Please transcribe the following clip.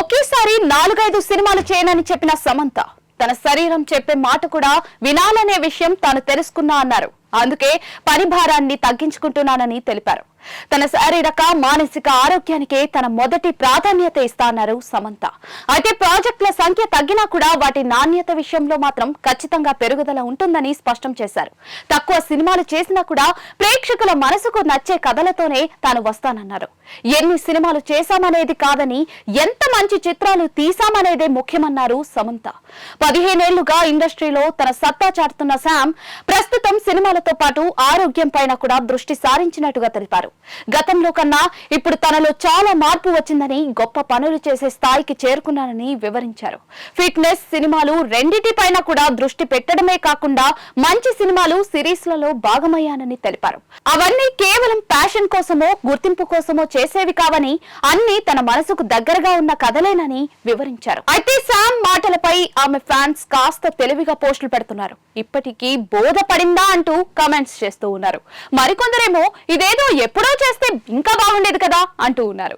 ఒకేసారి నాలుగైదు సినిమాలు చేయనని చెప్పిన సమంత తన శరీరం చెప్పే మాట కూడా వినాలనే విషయం తాను తెలుసుకున్నా అన్నారు. అందుకే పని భారాన్ని తగ్గించుకుంటున్నానని తెలిపారు. తన శారీరక మానసిక ఆరోగ్యానికే తన మొదటి ప్రాధాన్యత ఇస్తానన్నారు సమంత. అయితే ప్రాజెక్టుల సంఖ్య తగ్గినా కూడా వాటి నాణ్యత విషయంలో మాత్రం ఖచ్చితంగా పెరుగుదల ఉంటుందని స్పష్టం చేశారు. తక్కువ సినిమాలు చేసినా కూడా ప్రేక్షకుల మనసుకు నచ్చే కథలతోనే తాను వస్తానన్నారు. ఎన్ని సినిమాలు చేశామనేది కాదని ఎంత మంచి చిత్రాలు తీశామనేదే ముఖ్యమన్నారు సమంత. పదిహేనేళ్ళుగా ఇండస్ట్రీలో తన సత్తా చాటుతున్న శామ్ ప్రస్తుతం సినిమాలతో పాటు ఆరోగ్యం పైన కూడా దృష్టి సారించినట్టుగా తెలిపారు. గతంలో కన్నా ఇప్పుడు తనలో చాలా మార్పు వచ్చిందని గొప్ప పనులు చేసే స్థాయికి చేరుకున్నానని వివరించారు. ఫిట్నెస్ సినిమాలు రెండిటిపైన కూడా దృష్టి పెట్టడమే కాకుండా మంచి సినిమాలు సిరీస్లలో భాగమయ్యానని తెలిపారు. అవన్నీ కేవలం ప్రమోషన్ కోసమో గుర్తింపు కోసమో చేసేవి కావని అన్ని తన మనసుకు దగ్గరగా ఉన్న కథలేనని వివరించారు. అయితే శామ్ మాటలపై ఆమె ఫ్యాన్స్ కాస్త తెలివిగా పోస్టులు పెడుతున్నారు. ఇప్పటికీ బోధపడిందా అంటూ కామెంట్స్ చేస్తూ ఉన్నారు. మరికొందరేమో ఇదేదో ఎప్పుడో చేస్తే ఇంకా బాగుండేది కదా అంటూ ఉన్నారు.